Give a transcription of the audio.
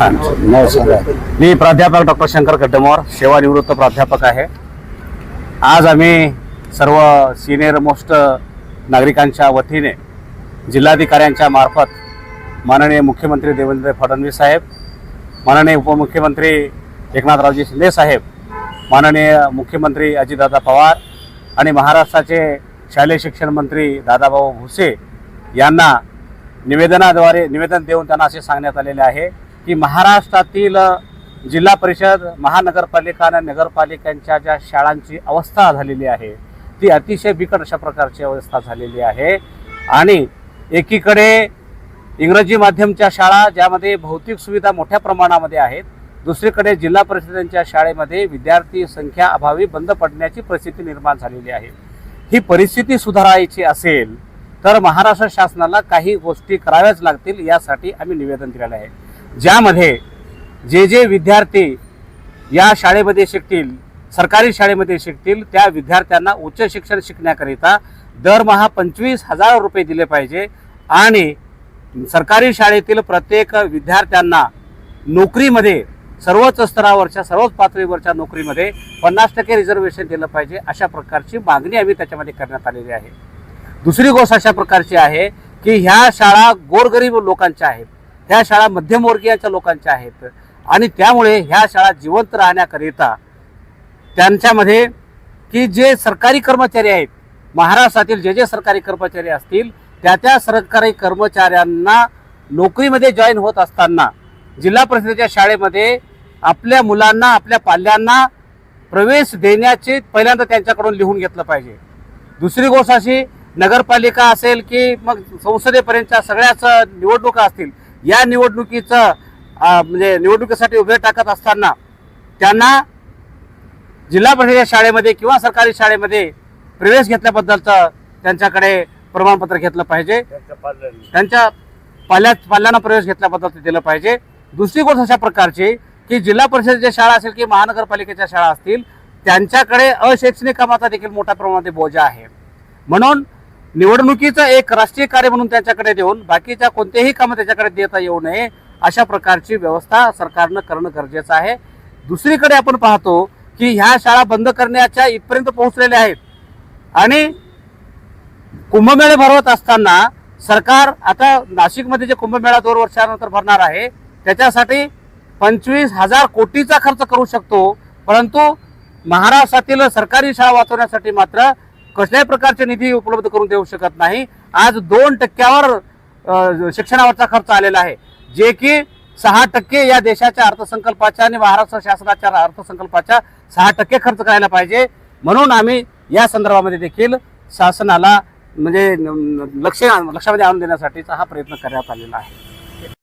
नमस्कार मी प्राध्यापक डॉक्टर शंकर कड्डमोर सेवानिवृत्त प्राध्यापक आहे. आज आम्ही सर्व सिनियर मोस्ट नागरिकांच्या वतीने जिल्हाधिकाऱ्यांच्या मार्फत माननीय मुख्यमंत्री देवेंद्र फडणवीस साहेब माननीय उपमुख्यमंत्री एकनाथरावजी शिंदे साहेब माननीय मुख्यमंत्री अजितदादा पवार आणि महाराष्ट्राचे शालेय शिक्षण मंत्री दादाभाऊ भुसे यांना निवेदनाद्वारे निवेदन देऊन त्यांना असे सांगण्यात आलेले आहे. की महाराष्ट्रातील जिल्हा परिषद महानगरपालिका आणि नगरपालिकांच्या ज्या शाळांची अवस्था झालेली आहे ती अतिशय बिकट अशा प्रकारची अवस्था झालेली आहे. आणि एकीकडे इंग्रजी माध्यमच्या शाळा ज्यामध्ये भौतिक सुविधा मोठ्या प्रमाणामध्ये आहेत दुसरीकडे जिल्हा परिषदांच्या शाळेमध्ये विद्यार्थी संख्या अभावी बंद पडण्याची परिस्थिती निर्माण झालेली आहे. ही परिस्थिती सुधारायची असेल तर महाराष्ट्र शासनाला काही गोष्टी कराव्याच लागतील यासाठी आम्ही निवेदन दिलेलं आहे. ज्यामध्ये जे जे विद्यार्थी या शाळेमध्ये शिकतील सरकारी शाळेमध्ये शिकतील त्या विद्यार्थ्यांना उच्च शिक्षण शिकण्याकरिता दरमहा पंचवीस हजार रुपये दिले पाहिजे आणि सरकारी शाळेतील प्रत्येक विद्यार्थ्यांना नोकरीमध्ये सर्वच स्तरावरच्या सर्वच पातळीवरच्या नोकरीमध्ये पन्नास टक्के रिझर्वेशन दिलं पाहिजे अशा प्रकारची मागणी आम्ही त्याच्यामध्ये करण्यात आलेली आहे. दुसरी गोष्ट अशा प्रकारची आहे की ह्या शाळा गोरगरीब लोकांच्या आहेत. ह्या शाळा मध्यमवर्गीयाच्या लोकांच्या आहेत. आणि त्यामुळे ह्या शाळा जिवंत राहण्याकरिता त्यांच्यामध्ये की जे सरकारी कर्मचारी आहेत महाराष्ट्रातील जे जे सरकारी कर्मचारी असतील त्या त्या सरकारी कर्मचाऱ्यांना नोकरीमध्ये जॉईन होत असताना जिल्हा परिषदेच्या शाळेमध्ये आपल्या मुलांना आपल्या पाल्यांना प्रवेश देण्याचे पहिल्यांदा त्यांच्याकडून लिहून घेतलं पाहिजे. दुसरी गोष्ट अशी नगरपालिका असेल की मग संसदेपर्यंतच्या सगळ्याच निवडणुका असतील या निवडणुकीचं म्हणजे निवडणुकीसाठी उभे टाकत असताना त्यांना जिल्हा परिषदेच्या शाळेमध्ये किंवा सरकारी शाळेमध्ये प्रवेश घेतल्याबद्दलचं त्यांच्याकडे प्रमाणपत्र घेतलं पाहिजे. त्यांच्या पाल्या पाल्यांना प्रवेश घेतल्याबद्दल ते दिलं पाहिजे. दुसरी गोष्ट अशा प्रकारची की जिल्हा परिषदेच्या शाळा असेल की महानगरपालिकेच्या शाळा असतील त्यांच्याकडे अशैक्षणिक कामाचा देखील मोठ्या प्रमाणात बोजा आहे. म्हणून निवडणुकीचं एक राष्ट्रीय कार्य म्हणून त्यांच्याकडे देऊन बाकीच्या कोणतेही कामं त्याच्याकडे देता येऊ नये अशा प्रकारची व्यवस्था सरकारनं करणं गरजेचं आहे. दुसरीकडे आपण पाहतो की ह्या शाळा बंद करण्याच्या इथपर्यंत पोहोचलेल्या आहेत. आणि कुंभमेळे भरवत असताना सरकार आता नाशिकमध्ये जे कुंभमेळा दोन वर्षानंतर भरणार आहे त्याच्यासाठी पंचवीस हजार कोटीचा खर्च करू शकतो. परंतु महाराष्ट्रातील सरकारी शाळा वाचवण्यासाठी मात्र कसल्याही प्रकारचे निधी उपलब्ध करून देऊ शकत नाही. आज दोन टक्क्यावर शिक्षणावरचा खर्च आलेला आहे. जे की सहा टक्के या देशाच्या अर्थसंकल्पाच्या आणि महाराष्ट्र शासनाच्या अर्थसंकल्पाच्या सहा टक्के खर्च करायला पाहिजे. म्हणून आम्ही या संदर्भामध्ये देखील शासनाला म्हणजे न- लक्ष लक्षामध्ये आणून देण्यासाठीचा हा प्रयत्न करण्यात आलेला आहे.